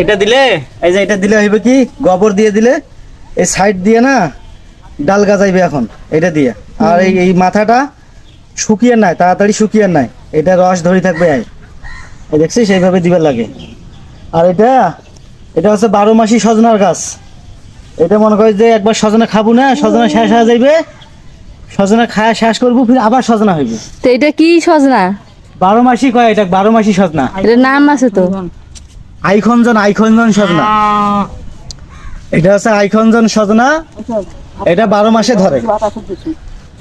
এটা দিলে? এই যে এটা দিলে হইবে কি? গোবর দিয়ে দিলে এই সাইড দিয়ে না ডাল গাজাইবে এখন এটা দিয়ে। আর এই এই মাথাটা শুকিয়ে নাই তাড়াতাড়ি শুকিয়ে নাই এটা রস ধরে থাকবে এই এই দেখছিস? এইভাবে দিবার লাগে। আর এটা এটা হচ্ছে বারো মাসি সজনার গাছ। এটা মনে করি যে একবার সজনা খাব না সজনা শেষ হয়ে যাইবে। সজনা খায়া শেষ করব ফির আবার সজনা হইবে। তো এটা কি সজনা? বারো মাসি কয় এটা? বারো মাসি সজনা। এটার নাম আছে তো। আইখঞ্জন আইখঞ্জন সজনা। এটা হচ্ছে আইখঞ্জন সজনা। এটা বারো মাসে ধরে।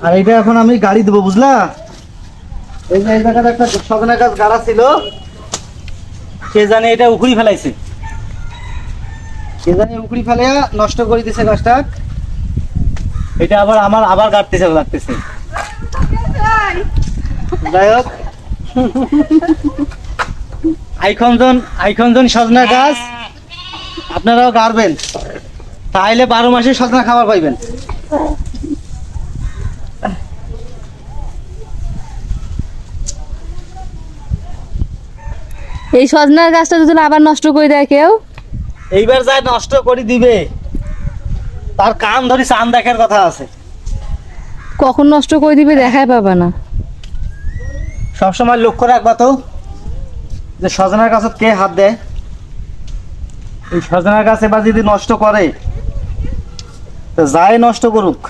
আর এটা এখন আমি গাড়ি দেবো বুঝলা? এই যে এই জায়গাতে একটা সজনা গাছ গাড়া ছিল। কে জানে এটা উখড়ি ফেলাইছে। কে জানে উখড়ি ফেলাইয়া নষ্ট করে দিছে গাছটা। এটা আবার আমার আবার গাড়তেছে লাগতেছে। যাই হোক। আইখনজন আইখনজন সজনা গাছ। আপনারাও গাড়বেন। তাইলে বারো মাসে সজনা খাবার পাইবেন। এই সজনার গাছটা যদি আবার নষ্ট করে দেয় কেউ? এইবার যা নষ্ট করে দিবে। তার কান ধরি চান দেখার কথা আছে। কখন নষ্ট করে দিবে দেখাই পাবা না। সবসময় লক্ষ্য রাখবা তো। যে সজনার গাছত কে হাত দেয় এই সজনার গাছ এবার যদি নষ্ট করে তো যাই নষ্ট করুক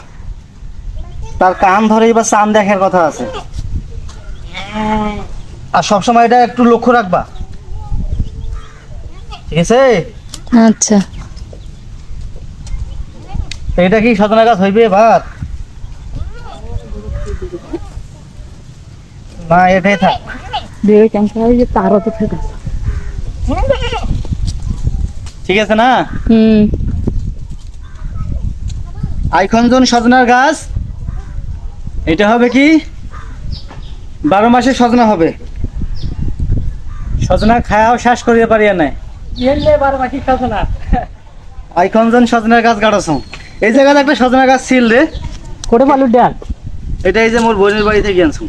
তার কান ধরে এবার চান দেখার কথা আছে। আর সবসময় এটা একটু লক্ষ্য রাখবা। ঠিক আছে? আচ্ছা। এটা কি সজনা গাছ হইবে ভাত না এটাই থাক। দিয়ে ক্যান্সার যে তারও তো ঠিক আছে ঠিক আছে না? হুম। আইখনজন সজনার গাছ এটা হবে কি? বারো মাসে সজনা হবে। সজনা খায়াও শেষ করিয়ে পারিয়া নাই। আইখনজন সজনার গাছ গাড়াছ এই জায়গায় একটা সজনা গাছ ছিল রে। কোটে বালুর ডাল। এটা এই যে মোর বোনের বাড়ি থেকে আনছো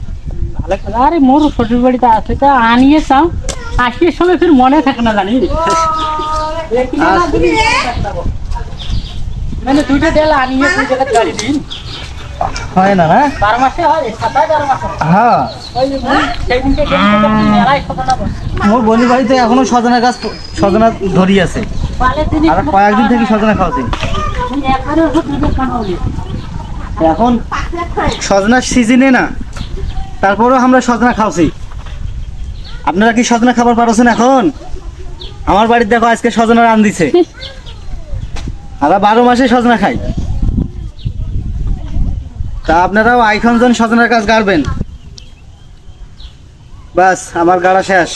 আরে মোর শ্বশুর বাড়িতে আছে তা আনিয়ে চাও। আসিয়ে সময় ফির মনে থাকে না জানি মানে দুইটা ডাল আনিয়ে দুই জায়গায় গাড়ি দিন। হয় না না বারো মাসে হয় সাতাশ বারো মাসে হ্যাঁ। মোর বোনের বাড়িতে এখনও সজনা গাছ সজনা ধরি আছে। আর কয়েকদিন থেকে সজনা হলি এখন সজনার সিজনে না তারপরেও আমরা সজনা খাওয়াছি আপনারা কি সজনা খাবার পারছেন এখন? আমার বাড়ির দেখো আজকে সজনা রান দিছে। আমরা বারো মাসে সজনা খাই। তা আপনারাও আইখনজন সজনার কাজ গাড়বেন। বাস, আমার গাড়া শেষ।